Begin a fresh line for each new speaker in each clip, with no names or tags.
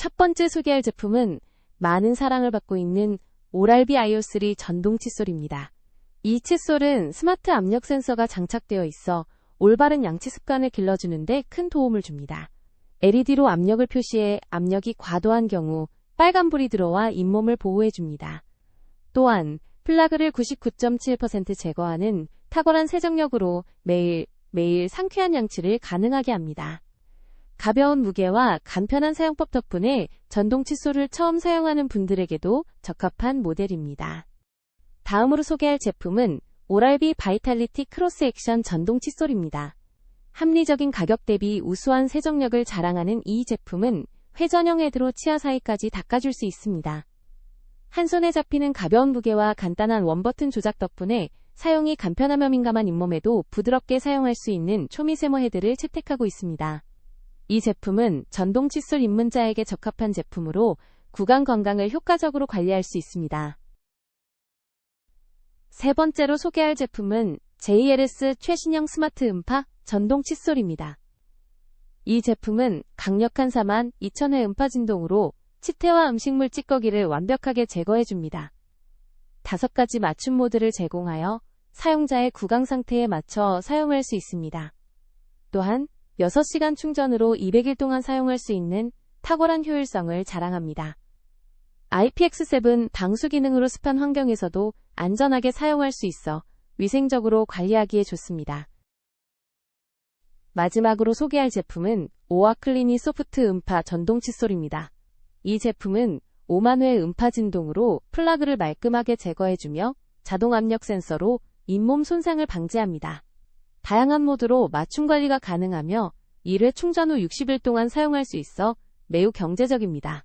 첫 번째 소개할 제품은 많은 사랑을 받고 있는 오랄비 아이오3 전동 칫솔입니다. 이 칫솔은 스마트 압력 센서가 장착되어 있어 올바른 양치 습관을 길러주는데 큰 도움을 줍니다. LED로 압력을 표시해 압력이 과도한 경우 빨간불이 들어와 잇몸을 보호해줍니다. 또한 플라그를 99.7% 제거하는 탁월한 세정력으로 매일, 매일 상쾌한 양치를 가능하게 합니다. 가벼운 무게와 간편한 사용법 덕분에 전동 칫솔을 처음 사용하는 분들에게도 적합한 모델입니다. 다음으로 소개할 제품은 오랄비 바이탈리티 크로스 액션 전동 칫솔입니다. 합리적인 가격 대비 우수한 세정력을 자랑하는 이 제품은 회전형 헤드로 치아 사이까지 닦아줄 수 있습니다. 한 손에 잡히는 가벼운 무게와 간단한 원버튼 조작 덕분에 사용이 간편하며 민감한 잇몸에도 부드럽게 사용할 수 있는 초미세모 헤드를 채택하고 있습니다. 이 제품은 전동 칫솔 입문자에게 적합한 제품으로 구강 건강을 효과적으로 관리할 수 있습니다. 세 번째로 소개할 제품은 JLS 최신형 스마트 음파 전동 칫솔입니다. 이 제품은 강력한 4만 2000회 음파 진동으로 치태와 음식물 찌꺼기를 완벽하게 제거해줍니다. 다섯 가지 맞춤 모드를 제공하여 사용자의 구강 상태에 맞춰 사용할 수 있습니다. 또한 6시간 충전으로 200일 동안 사용할 수 있는 탁월한 효율성을 자랑합니다. IPX7 방수 기능으로 습한 환경에서도 안전하게 사용할 수 있어 위생적으로 관리하기에 좋습니다. 마지막으로 소개할 제품은 오아클리니 소프트 음파 전동 칫솔입니다. 이 제품은 5만 회 음파 진동으로 플라그를 말끔하게 제거해주며 자동 압력 센서로 잇몸 손상을 방지합니다. 다양한 모드로 맞춤 관리가 가능하며 1회 충전 후 60일 동안 사용할 수 있어 매우 경제적입니다.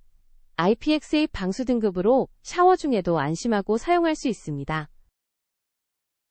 IPX8 방수 등급으로 샤워 중에도 안심하고 사용할 수 있습니다.